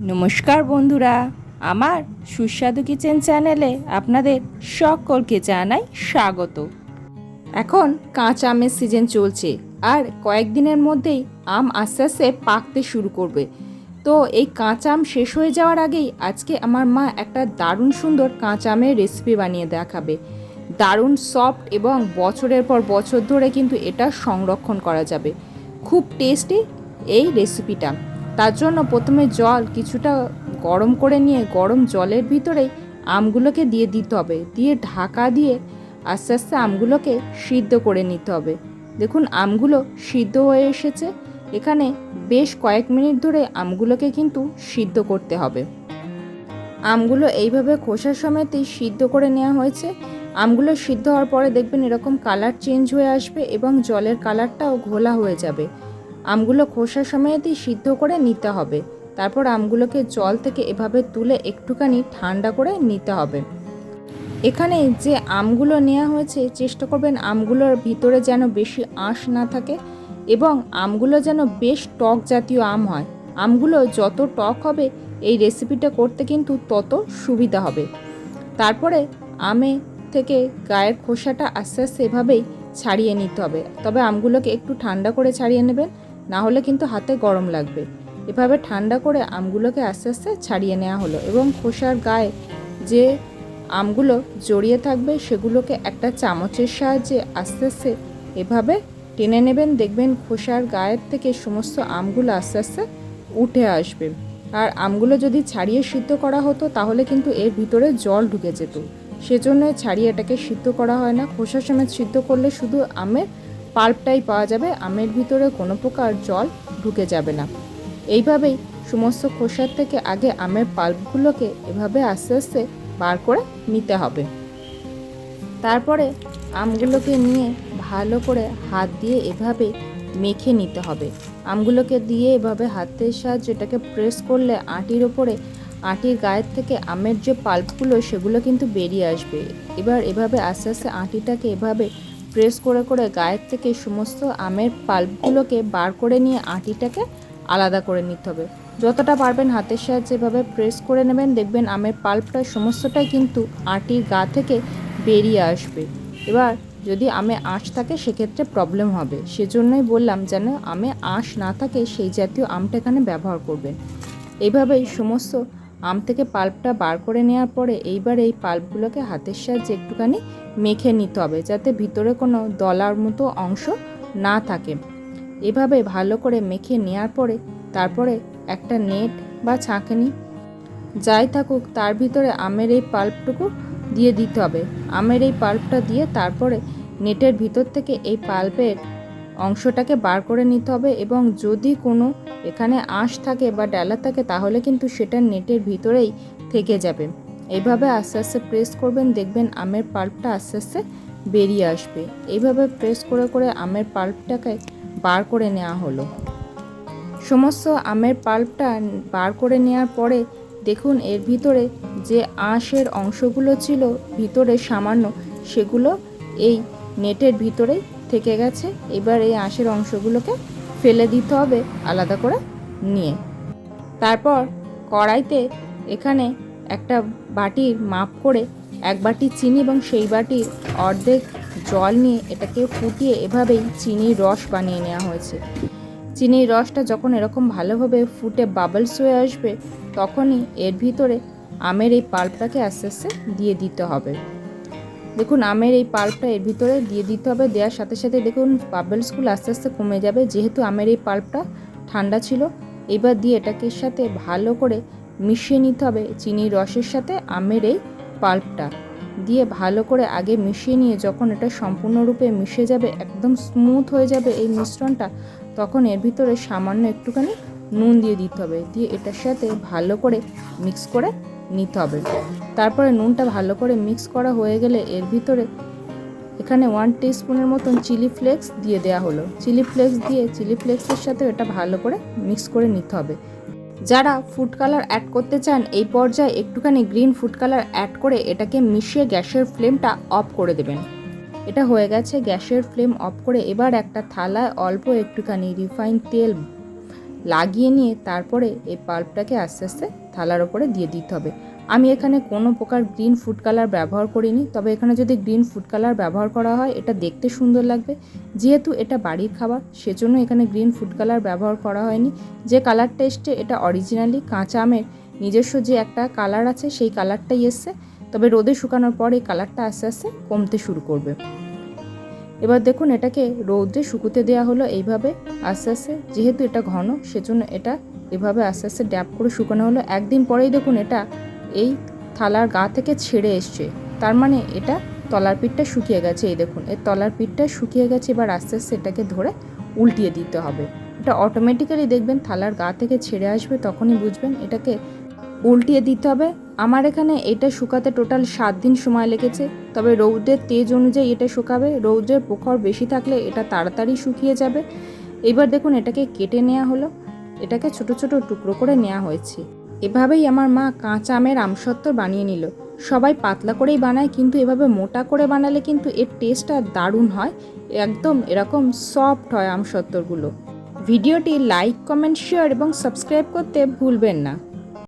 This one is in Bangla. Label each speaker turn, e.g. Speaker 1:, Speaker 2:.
Speaker 1: নমস্কার বন্ধুরা, আমার সুস্বাদু কিচেন চ্যানেলে আপনাদের সকলকে জানাই স্বাগত। এখন কাঁচা আমের সিজন চলছে আর কয়েকদিনের মধ্যেই আম আস্তে আস্তে পাকতে শুরু করবে। তো এই কাঁচা আম শেষ হয়ে যাওয়ার আগেই আজকে আমার মা একটা দারুণ সুন্দর কাঁচা আমের রেসিপি বানিয়ে দেখাবে। দারুণ সফট এবং বছরের পর বছর ধরে কিন্তু এটা সংরক্ষণ করা যাবে। খুব টেস্টি এই রেসিপিটা তার জন্য প্রথমে জল কিছুটা গরম করে নিয়ে গরম জলের ভিতরেই আমগুলোকে দিয়ে দিতে হবে। দিয়ে ঢাকা দিয়ে আস্তে আস্তে আমগুলোকে সিদ্ধ করে নিতে হবে। দেখুন, আমগুলো সিদ্ধ হয়ে এসেছে। এখানে বেশ কয়েক মিনিট ধরে আমগুলোকে কিন্তু সিদ্ধ করতে হবে। আমগুলো এইভাবে খোসা সমেতই সিদ্ধ করে নেওয়া হয়েছে। আমগুলো সিদ্ধ হওয়ার পরে দেখবেন এরকম কালার চেঞ্জ হয়ে আসবে এবং জলের কালারটাও ঘোলা হয়ে যাবে। আমগুলো খোসা সমেতই সিদ্ধ করে নিতে হবে। তারপর আমগুলোকে জল থেকে এভাবে তুলে একটুখানি ঠান্ডা করে নিতে হবে। এখানে যে আমগুলো নেওয়া হয়েছে, চেষ্টা করবেন আমগুলোর ভিতরে যেন বেশি আঁশ না থাকে এবং আমগুলো যেন বেশ টক জাতীয় আম হয়। আমগুলো যত টক হবে, এই রেসিপিটা করতে কিন্তু তত সুবিধা হবে। তারপরে আমে থেকে গায়ের খোসাটা আস্তে আস্তে এভাবেই ছাড়িয়ে নিতে হবে। তবে আমগুলোকে একটু ঠান্ডা করে ছাড়িয়ে নেবেন। না হলে কিন্তু হাতে গরম লাগবে। এভাবে ঠান্ডা করে আমগুলোকে আস্তে আস্তে ছাড়িয়ে নেওয়া হলো এবং খোসার গায়ে যে আমগুলো জড়িয়ে থাকবে সেগুলোকে একটা চামচের সাহায্যে আস্তে আস্তে এভাবে টেনে নেবেন। দেখবেন খোসার গায়ের থেকে সমস্ত আমগুলো আস্তে আস্তে উঠে আসবে। আর আমগুলো যদি ছাড়িয়ে সিদ্ধ করা হতো তাহলে কিন্তু এর ভিতরে জল ঢুকে যেত। সেজন্য ছাড়িয়ে এটাকে সিদ্ধ করা হয় না। খোসা সমেত সিদ্ধ করলে শুধু আমের পাল্পটাই পাওয়া যাবে, আমের ভিতরে কোনো প্রকার জল ঢুকে যাবে না। এইভাবেই সমস্ত খোসার থেকে আগে আমের পাল্পগুলোকে এভাবে আস্তে আস্তে বার করে নিতে হবে। তারপরে আমগুলোকে নিয়ে ভালো করে হাত দিয়ে এভাবে মেখে নিতে হবে। আমগুলোকে দিয়ে এভাবে হাতের সাহায্যে এটাকে প্রেস করলে আটির ওপরে, আটির গায়ের থেকে আমের যে পাল্পগুলো সেগুলো কিন্তু বেরিয়ে আসবে। এবার এভাবে আস্তে আস্তে আটিটাকে এভাবে প্রেস করে করে গায়ের থেকে সমস্ত আমের পাল্পগুলোকে বার করে নিয়ে আটিটাকে আলাদা করে নিতে হবে। যতটা পারবেন হাতের সাহায্যে এভাবে প্রেস করে নেবেন, দেখবেন আমের পাল্পটা সমস্তটাই কিন্তু আটির গা থেকে বেরিয়ে আসবে। এবার যদি আমে আঁশ থাকে, সেক্ষেত্রে প্রবলেম হবে। সেজন্যই বললাম যেন আমে আঁশ না থাকে, সেই জাতীয় আমটা এখানে ব্যবহার করবেন। এইভাবেই সমস্ত আম থেকে পাল্পটা বার করে নেওয়ার পরে এইবার এই পাল্পগুলোকে হাতের সাহায্যে একটুখানি মেখে নিতে হবে যাতে ভিতরে কোনো দলার মতো অংশ না থাকে। এভাবে ভালো করে মেখে নেওয়ার পরে তারপরে একটা নেট বা ছাঁকনি যাই থাকুক, তার ভিতরে আমের এই পাল্পটুকু দিয়ে দিতে হবে। আমের এই পাল্পটা দিয়ে তারপরে নেটের ভিতর থেকে এই পাল্পের অংশটাকে বার করে নিতে হবে এবং যদি কোনো এখানে আঁশ থাকে বা ডালা থাকে, তাহলে কিন্তু সেটা নেটের ভিতরেই থেকে যাবে। এইভাবে আস্তে আস্তে প্রেস করবেন, দেখবেন আমের পাল্পটা আস্তে আস্তে বেরিয়ে আসবে। এইভাবে প্রেস করে করে আমের পাল্পটাকে বার করে নেওয়া হলো। সমস্ত আমের পাল্পটা বার করে নেওয়ার পরে দেখুন, এর ভিতরে যে আঁশের অংশগুলো ছিল, ভিতরে সামান্য সেগুলো এই নেটের ভিতরেই থেকে গেছে, এবার এই আঁশের অংশগুলোকে ফেলে দিতে হবে আলাদা করে নিয়ে। তারপর কড়াইতে এখানে একটা বাটির মাপ করে এক বাটি চিনি এবং সেই বাটির অর্ধেক জল নিয়ে এটাকে ফুটিয়ে এভাবেই চিনির রস বানিয়ে নেওয়া হয়েছে। চিনির রসটা যখন এরকম ভালোভাবে ফুটে বাবলস হয়ে আসবে, তখনই এর ভিতরে আমের এই পাল্পটাকে আস্তে আস্তে দিয়ে দিতে হবে। দেখুন, আমের এই পাল্পটা এর ভিতরে দিয়ে দিতে হবে, দেওয়ার সাথে সাথে দেখুন বাবলসগুলো আস্তে আস্তে কমে যাবে। যেহেতু আমের এই পাল্পটা ঠান্ডা ছিল, এবার দিয়ে এটাকে সাথে ভালো করে মিশিয়ে নিতে হবে চিনির রসের সাথে আমের এই পাল্পটা। দিয়ে ভালো করে আগে মিশিয়ে নিয়ে যখন এটা সম্পূর্ণরূপে মিশে যাবে, একদম স্মুথ হয়ে যাবে এই মিশ্রণটা, তখন এর ভিতরে সামান্য একটুখানি নুন দিয়ে দিতে হবে। দিয়ে এটার সাথে ভালো করে মিক্স করে নিতে হবে। তারপরে নুনটা ভালো করে মিক্স করা হয়ে গেলে এর ভিতরে এখানে ওয়ান স্পুনের মতন চিলি ফ্লেক্স দিয়ে দেওয়া হলো। চিলি ফ্লেক্স দিয়ে চিলি ফ্লেক্সের সাথে এটা ভালো করে মিক্স করে নিতে হবে। যারা ফুড কালার অ্যাড করতে চান, এই পর্যায়ে একটুখানি গ্রিন ফুড কালার অ্যাড করে এটাকে মিশিয়ে গ্যাসের ফ্লেমটা অফ করে দেবেন। এটা হয়ে গেছে, গ্যাসের ফ্লেম অফ করে এবার একটা থালায় অল্প একটুখানি রিফাইন তেল লাগিয়ে নিয়ে তারপরে এই পাল্পটাকে আস্তে আস্তে থালার ওপরে দিয়ে দিতে হবে। আমি এখানে কোনো প্রকার গ্রিন ফুড কালার ব্যবহার করিনি, তবে এখানে যদি গ্রিন ফুড কালার ব্যবহার করা হয়, এটা দেখতে সুন্দর লাগবে। যেহেতু এটা বাড়ির খাবার, সেজন্য এখানে গ্রিন ফুড কালার ব্যবহার করা হয়নি। যে কালার টেস্টে এটা অরিজিনালি কাঁচা আমের। নিজস্ব যে একটা কালার আছে, সেই কালারটাই এসছে। তবে রোদে শুকানোর পর এই কালারটা আস্তে আস্তে কমতে শুরু করবে। এবার দেখুন, এটাকে রৌদ্রে শুকুতে দেওয়া হলো এইভাবে, আস্তে আস্তে। যেহেতু এটা ঘন, সেজন্য এটা এভাবে আস্তে আস্তে ড্যাপ করে শুকানো হলো। একদিন পরেই দেখুন এটা এই থালার গা থেকে ছেড়ে এসছে। তার মানে এটা তলার পিঠটা শুকিয়ে গেছে, এই দেখুন। এর তলার পিঠটা শুকিয়ে গেছে, এবার আস্তে আস্তে এটাকে ধরে উল্টিয়ে দিতে হবে। এটা অটোমেটিক্যালি দেখবেন থালার গা থেকে ছেড়ে আসবে, তখনই বুঝবেন এটাকে উল্টিয়ে দিতে হবে। আমার এখানে এটা শুকাতে টোটাল সাত দিন সময় লেগেছে, তবে রৌদ্রের তেজ অনুযায়ী এটা শুকাবে। রৌদ্রের প্রখর বেশি থাকলে এটা তাড়াতাড়ি শুকিয়ে যাবে। এবার দেখুন এটাকে কেটে নেওয়া হলো। এটাকে ছোট ছোট টুকরো করে নেওয়া হয়েছে। এভাবেই আমার মা কাঁচা আমের আমসত্ত্বর বানিয়ে নিল। সবাই পাতলা করেই বানায়, কিন্তু এভাবে মোটা করে বানালে কিন্তু এর টেস্টটা দারুণ হয়। একদম এরকম সফট হয় আমসত্ত্বরগুলো। ভিডিওটি লাইক কমেন্ট শেয়ার এবং সাবস্ক্রাইব করতে ভুলবেন না।